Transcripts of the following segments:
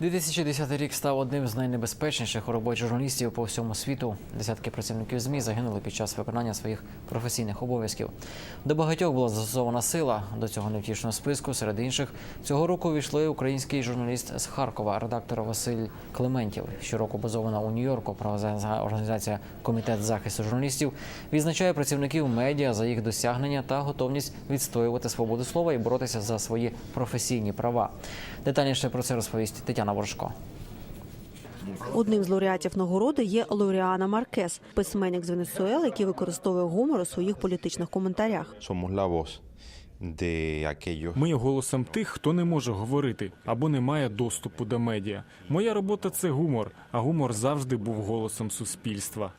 2010 рік став одним з найнебезпечніших у роботі журналістів по всьому світу. Десятки працівників ЗМІ загинули під час виконання своїх професійних обов'язків. До багатьох була застосована сила. До цього невтішного списку, серед інших, цього року війшли український журналіст з Харкова, редактор Василь Клементів. Щороку базована у Нью-Йорку правозахисна організація Комітет захисту журналістів відзначає працівників медіа за їх досягнення та готовність відстоювати свободу слова і боротися за свої професійні права. Детальніше про це розповість Тетяна Ворожко. Одним з лауреатів нагороди є Лоріана Маркес, письменник з Венесуели, який використовує гумор у своїх політичних коментарях. Ми є голосом тих, хто не може говорити або не має доступу до медіа. Моя робота це гумор, а гумор завжди був голосом суспільства.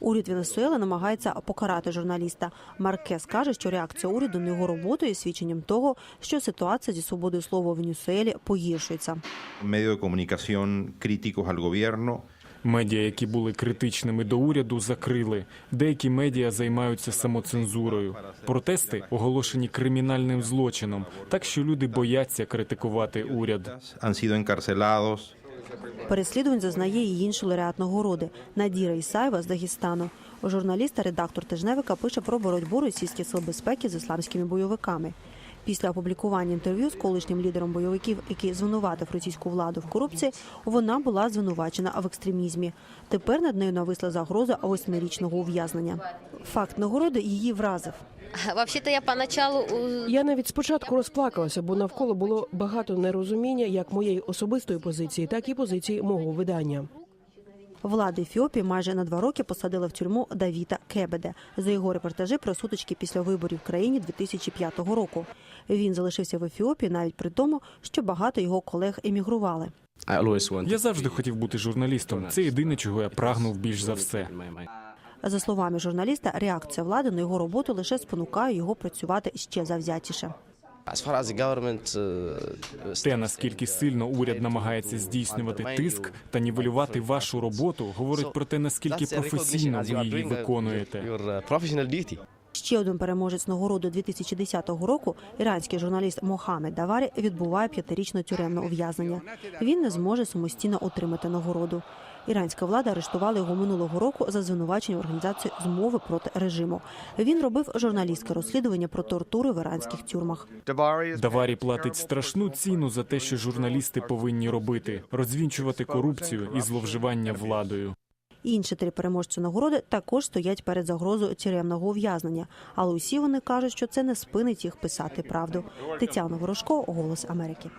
Уряд Венесуели намагається покарати журналіста. Маркес каже, що реакція уряду на його роботу є свідченням того, що ситуація зі свободою слова у Венесуелі погіршується. de comunicación críticos al gobierno Медіа, які були критичними до уряду, закрили. Деякі медіа займаються самоцензурою. Протести оголошені кримінальним злочином, так що люди бояться критикувати уряд. Переслідувань зазнає і інший лауреат нагороди Надіра Ісаєва з Дагестану. Журналіст та редактор тижневика пише про боротьбу російських сил безпеки з ісламськими бойовиками. Після опублікування інтерв'ю з колишнім лідером бойовиків, який звинуватив російську владу в корупції, вона була звинувачена в екстремізмі. Тепер над нею нависла загроза восьмирічного ув'язнення. Факт нагороди її вразив. Вообще-то я поначалу Я навіть спочатку розплакалася, бо навколо було багато нерозуміння як моєї особистої позиції, так і позиції мого видання. Влада Ефіопії майже на два роки посадила в тюрму Давіта Кебеде за його репортажі про сутички після виборів в країні 2005 року. Він залишився в Ефіопії навіть при тому, що багато його колег емігрували. Я завжди хотів бути журналістом. Це єдине, чого я прагнув більш за все. За словами журналіста, реакція влади на його роботу лише спонукає його працювати ще завзятіше. Uh, Те, наскільки сильно уряд намагається здійснювати тиск та нівелювати вашу роботу, говорить про те, наскільки професійно ви її виконуєте. Ще один переможець нагороди 2010 року, іранський журналіст Мохамед Даварі, відбуває п'ятирічне тюремне ув'язнення. Він не зможе самостійно отримати нагороду. Іранська влада арештувала його минулого року за звинувачення в організації змови проти режиму. Він робив журналістське розслідування про тортури в іранських тюрмах. Даварі платить страшну ціну за те, що журналісти повинні робити розвінчувати корупцію і зловживання владою. Інші три переможці нагороди також стоять перед загрозою тюремного ув'язнення, але усі вони кажуть, що це не спинить їх писати правду. Тетяна Ворожко, Голос Америки.